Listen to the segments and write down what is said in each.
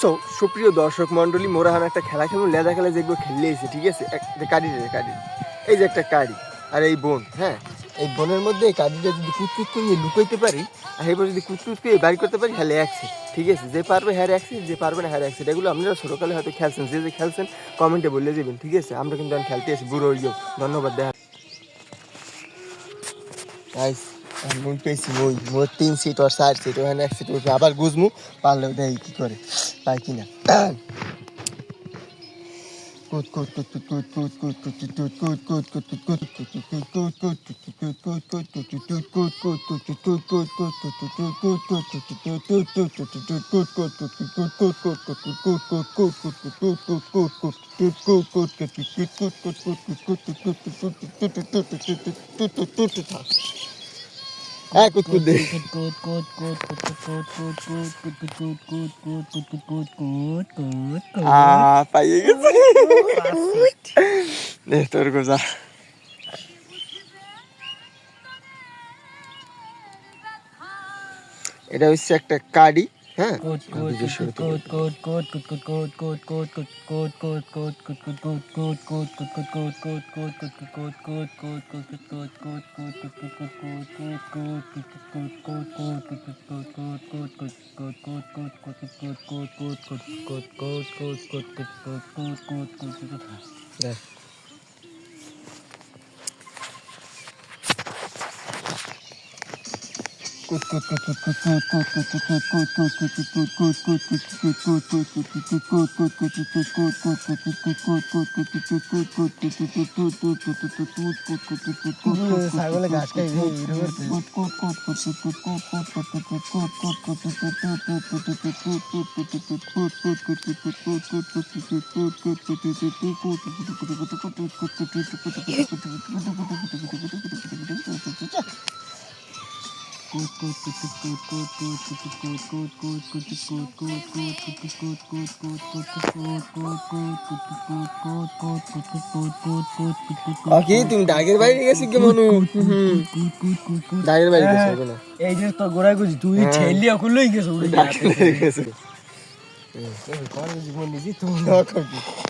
So সুপ্রিয় দর্শক মণ্ডলী, মোরা হান একটা খেলা খেলুন লেদা খেলা যেগুলো খেললে এসে, ঠিক আছে? একটা কাড়ি রে কাড়ি এই যে একটা কাড়ি আর এই বোন হ্যাঁ? এই বোনের মধ্যে এই কাড়িটা যদি কুচকুচ করে লুকাইতে পারি, আর এবার যদি কুচকুচ করে বাড়ি করতে পারি তাহলে অ্যাক্সিড ঠিক আছে? যে পারবে হ্যাঁ অ্যাক্সিড যে পারবে না হ্যার অ্যাক্সিড এগুলো আপনারা ছোটোকালে হয়তো খেলছেন, যে যে খেলছেন কমেন্টে বলে দেবেন, ঠিক আছে? আমরা কিন্তু এখন খেলতে আসি বুড়ো হইও ধন্যবাদ দেখা মই পেয়েছি মই মোর তিন সিট আর চার সিট ওখানে এক সিট উঠবে আবার গুজমু পারলে দেয় কি করে পাই কিনা কুট কুট কুট কুট কুট কুট কুট কুট কুট কুট কুট কুট কুট কুট কুট কুট কুট হ্যাঁ কুট দে আ পাইয়ে গেছে দে তোর গোজা এটা হচ্ছে একটা কাড়ি হ্যাঁ Yeah. ছাগলে ঘাস খাই রে, তুমি ডাগের বাইরে গেছি কি মনু? ডাগের বাইরে গেছে কোনো এই যে তোর গোড়ায় গুছি তুই হ্যাঁ। ছেলি খুললেই গেছে। উড়ে ডাগের কোন জীবন দিছি তুই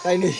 তাই নেই।